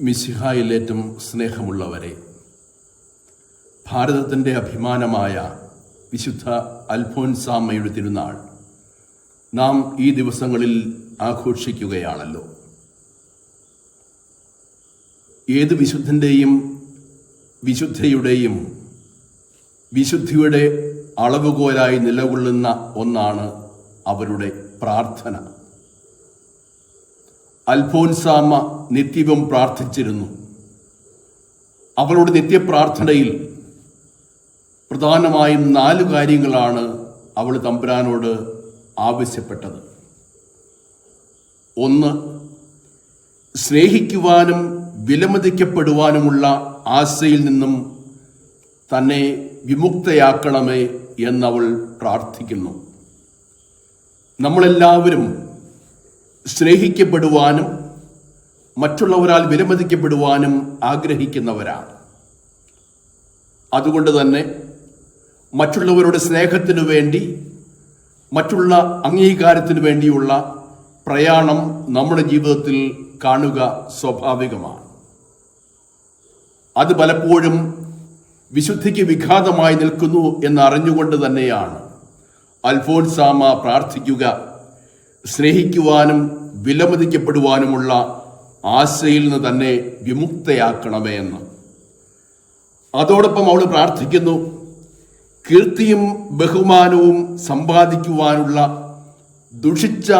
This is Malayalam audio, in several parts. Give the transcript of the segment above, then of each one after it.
മിശിഹായിലേറ്റം സ്നേഹമുള്ളവരെ ഭാരതത്തിന്റെ അഭിമാനമായ വിശുദ്ധ അൽഫോൻസാമ്മയുടെ തിരുനാൾ നാം ഈ ദിവസങ്ങളിൽ ആഘോഷിക്കുകയാണല്ലോ. ഏത് വിശുദ്ധന്റെയും വിശുദ്ധയുടെയും വിശുദ്ധിയുടെ അളവുകോലായി നിലകൊള്ളുന്ന ഒന്നാണ് അവരുടെ പ്രാർത്ഥന. അൽഫോൻസാമ്മ നിത്യവും പ്രാർത്ഥിച്ചിരുന്നു. അവളുടെ നിത്യപ്രാർത്ഥനയിൽ പ്രധാനമായും നാല് കാര്യങ്ങളാണ് അവൾ തമ്പുരാനോട് ആവശ്യപ്പെട്ടത്. ഒന്ന് സ്നേഹിക്കുവാനും വിലമതിക്കപ്പെടുവാനുമുള്ള ആശയിൽ നിന്നും തന്നെ വിമുക്തയാക്കണമേ എന്നവൾ പ്രാർത്ഥിക്കുന്നു. നമ്മളെല്ലാവരും സ്നേഹിക്കപ്പെടുവാനും മറ്റുള്ളവരാൽ വിലമതിക്കപ്പെടുവാനും ആഗ്രഹിക്കുന്നവരാണ്. അതുകൊണ്ട് തന്നെ മറ്റുള്ളവരുടെ സ്നേഹത്തിനു വേണ്ടി മറ്റുള്ള അംഗീകാരത്തിനു വേണ്ടിയുള്ള പ്രയാണം നമ്മുടെ ജീവിതത്തിൽ കാണുക സ്വാഭാവികമാണ്. അത് പലപ്പോഴും വിശുദ്ധിക്ക് വിഘാതമായി നിൽക്കുന്നു എന്നറിഞ്ഞുകൊണ്ട് തന്നെയാണ് അൽഫോൻസാമ പ്രാർത്ഥിക്കുക. സ്നേഹിക്കുവാനും വിലമതിക്കപ്പെടുവാനുമുള്ള ആശയിൽ നിന്ന് തന്നെ വിമുക്തയാക്കണമേ എന്ന്. അതോടൊപ്പം അവൾ പ്രാർത്ഥിക്കുന്നു കീർത്തിയും ബഹുമാനവും സമ്പാദിക്കുവാനുള്ള ദുഷിച്ച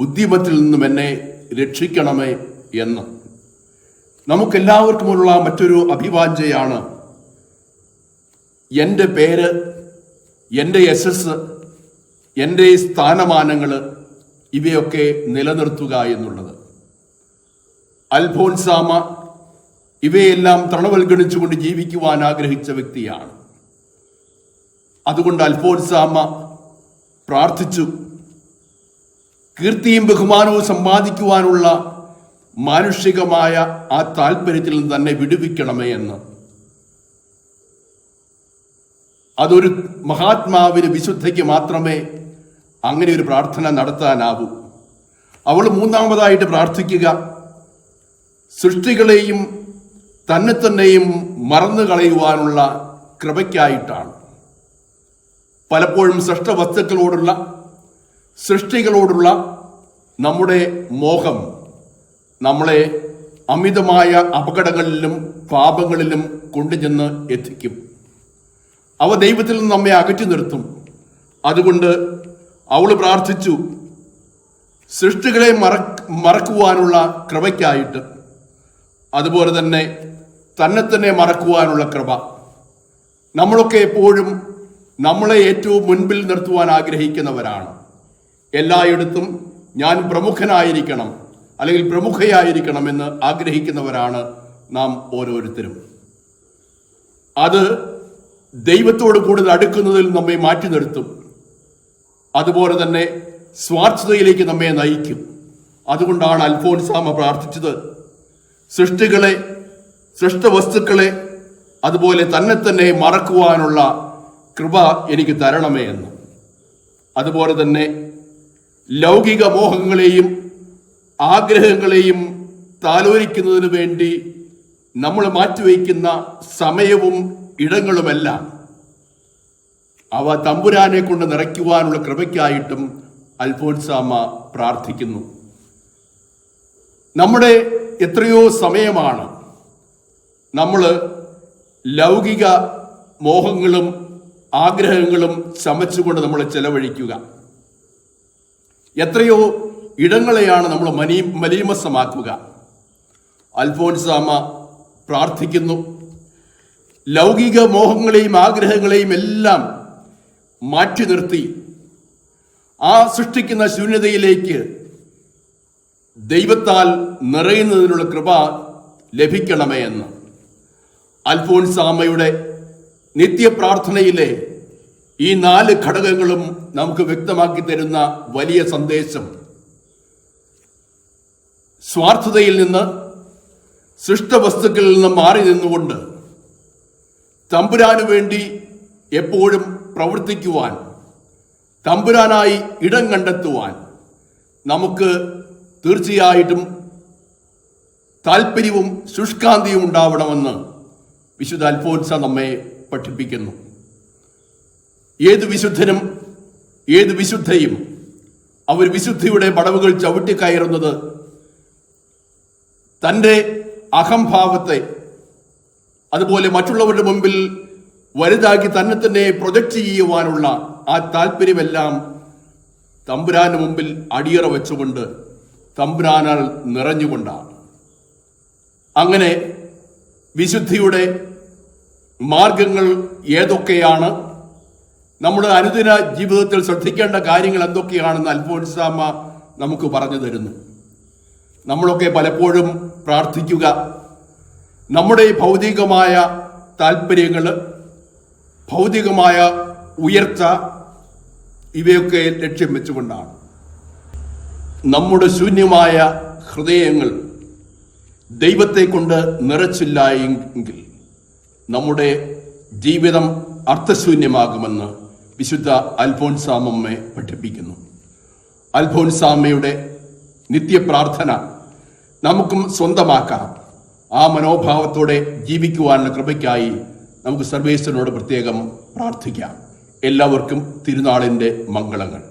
ഉദ്യമത്തിൽ നിന്നും എന്നെ രക്ഷിക്കണമേ എന്ന്. നമുക്കെല്ലാവർക്കുമുള്ള മറ്റൊരു അഭിവാഞ്ജയാണ് എന്റെ പേര് എന്റെ യശസ് എന്റെ സ്ഥാനമാനങ്ങൾ ഇവയൊക്കെ നിലനിർത്തുക എന്നുള്ളത്. അൽഫോൻസാമ ഇവയെല്ലാം തണവൽഗണിച്ചുകൊണ്ട് ജീവിക്കുവാൻ ആഗ്രഹിച്ച വ്യക്തിയാണ്. അതുകൊണ്ട് അൽഫോൻസാമ പ്രാർത്ഥിച്ചു കീർത്തിയും ബഹുമാനവും സമ്പാദിക്കുവാനുള്ള മാനുഷികമായ ആ താല്പര്യത്തിൽ നിന്ന് തന്നെ വിടുവിക്കണമേ എന്ന്. അതൊരു മഹാത്മാവിന് വിശുദ്ധയ്ക്ക് മാത്രമേ അങ്ങനെ ഒരു പ്രാർത്ഥന നടത്താനാവൂ. അവൾ മൂന്നാമതായിട്ട് പ്രാർത്ഥിക്കുക. സൃഷ്ടികളെയും തന്നെ തന്നെയും മറന്നു കളയുവാനുള്ള കൃപയ്ക്കായിട്ടാണ്. പലപ്പോഴും സൃഷ്ടവസ്തുക്കളോടുള്ള സൃഷ്ടികളോടുള്ള നമ്മുടെ മോഹം നമ്മളെ അമിതമായ അപകടങ്ങളിലും പാപങ്ങളിലും കൊണ്ടുചെന്ന് എത്തിക്കും. അവ ദൈവത്തിൽ നിന്ന് നമ്മെ അകറ്റി നിർത്തും. അതുകൊണ്ട് അവൾ പ്രാർത്ഥിച്ചു. സൃഷ്ടികളെ മറ മറക്കുവാനുള്ള കൃപയ്ക്കായിട്ട്. അതുപോലെ തന്നെ തന്നെ തന്നെ മറക്കുവാനുള്ള കൃപ. നമ്മളൊക്കെ എപ്പോഴും നമ്മളെ ഏറ്റവും മുൻപിൽ നിർത്തുവാൻ ആഗ്രഹിക്കുന്നവരാണ്. എല്ലായിടത്തും ഞാൻ പ്രമുഖനായിരിക്കണം അല്ലെങ്കിൽ പ്രമുഖയായിരിക്കണം എന്ന് ആഗ്രഹിക്കുന്നവരാണ് നാം ഓരോരുത്തരും. അത് ദൈവത്തോട് കൂടുതൽ അടുക്കുന്നതിൽ നമ്മെ മാറ്റി നിർത്തും. അതുപോലെ തന്നെ സ്വാർത്ഥതയിലേക്ക് നമ്മെ നയിക്കും. അതുകൊണ്ടാണ് അൽഫോൻസാമ പ്രാർത്ഥിച്ചത്. സൃഷ്ടികളെ സൃഷ്ടവസ്തുക്കളെ അതുപോലെ തന്നെ തന്നെ മറക്കുവാനുള്ള കൃപ എനിക്ക് തരണമേ എന്ന്. അതുപോലെ തന്നെ ലൗകിക മോഹങ്ങളെയും ആഗ്രഹങ്ങളെയും താലോലിക്കുന്നതിന് വേണ്ടി നമ്മൾ മാറ്റിവെക്കുന്ന സമയവും ഇടങ്ങളുമെല്ലാം അവ തമ്പുരാനെ കൊണ്ട് നിറയ്ക്കുവാനുള്ള കൃപയ്ക്കായിട്ടും അൽഫോൻസാമ പ്രാർത്ഥിക്കുന്നു. നമ്മുടെ എത്രയോ സമയമാണ് നമ്മൾ ലൗകിക മോഹങ്ങളും ആഗ്രഹങ്ങളും ചമച്ചുകൊണ്ട് നമ്മൾ ചെലവഴിക്കുക. എത്രയോ ഇടങ്ങളെയാണ് നമ്മൾ മനി മലീമസമാക്കുക. അൽഫോൻസാമ പ്രാർത്ഥിക്കുന്നു. ലൗകിക മോഹങ്ങളെയും ആഗ്രഹങ്ങളെയും എല്ലാം മാറ്റി നിർത്തി. ആ സൃഷ്ടിക്കുന്ന ശൂന്യതയിലേക്ക് ദൈവത്താൽ നിറയുന്നതിനുള്ള കൃപ ലഭിക്കണമേ എന്ന്. അൽഫോൻസാമയുടെ നിത്യപ്രാർത്ഥനയിലെ ഈ നാല് ഘടകങ്ങളും നമുക്ക് വ്യക്തമാക്കി തരുന്ന വലിയ സന്ദേശം. സ്വാർത്ഥതയിൽ നിന്ന് സൃഷ്ടവസ്തുക്കളിൽ നിന്ന് മാറി നിന്നുകൊണ്ട് തമ്പുരാനു വേണ്ടി എപ്പോഴും പ്രവർത്തിക്കുവാൻ തമ്പുരാനായി ഇടം കണ്ടെത്തുവാൻ നമുക്ക് തീർച്ചയായിട്ടും താല്പര്യവും ശുഷ്കാന്തിയും ഉണ്ടാവണമെന്ന് വിശുദ്ധ അൽഫോൻസ നമ്മെ പഠിപ്പിക്കുന്നു. ഏത് വിശുദ്ധനും ഏത് വിശുദ്ധയും അവർ വിശുദ്ധിയുടെ പടവുകൾ ചവിട്ടിക്കയറുന്നത് തന്റെ അഹംഭാവത്തെ അതുപോലെ മറ്റുള്ളവരുടെ മുമ്പിൽ വലുതാക്കി തന്നെ തന്നെ പ്രൊജക്റ്റ് ചെയ്യുവാനുള്ള ആ താല്പര്യമെല്ലാം തമ്പുരാന് മുമ്പിൽ അടിയറ വെച്ചുകൊണ്ട് തമ്പുരാനാൽ നിറഞ്ഞുകൊണ്ടാണ് അങ്ങനെ വിശുദ്ധിയുടെ മാർഗങ്ങൾ ഏതൊക്കെയാണ്? നമ്മുടെ അനുദിന ജീവിതത്തിൽ ശ്രദ്ധിക്കേണ്ട കാര്യങ്ങൾ എന്തൊക്കെയാണെന്ന് അൽഫോൻസാമ നമുക്ക് പറഞ്ഞു തരുന്നു. നമ്മളൊക്കെ പലപ്പോഴും പ്രാർത്ഥിക്കുക. നമ്മുടെ ഭൗതികമായ താല്പര്യങ്ങൾ ഭൗതികമായ ഉയർച്ച ഇവയൊക്കെ ലക്ഷ്യം വെച്ചുകൊണ്ടാണ്. നമ്മുടെ ശൂന്യമായ ഹൃദയങ്ങൾ ദൈവത്തെ കൊണ്ട് നിറച്ചില്ല എങ്കിൽ നമ്മുടെ ജീവിതം അർത്ഥശൂന്യമാകുമെന്ന് വിശുദ്ധ അൽഫോൻസാമമ്മെ പഠിപ്പിക്കുന്നു. അൽഫോൻസാമയുടെ നിത്യപ്രാർത്ഥന നമുക്കും സ്വന്തമാക്കാം. ആ മനോഭാവത്തോടെ ജീവിക്കുവാനുള്ള കൃപയ്ക്കായി നമുക്ക് സർവേശ്വരനോട് പ്രത്യേകം പ്രാർത്ഥിക്കാം. എല്ലാവർക്കും തിരുനാളിന്റെ മംഗളങ്ങൾ.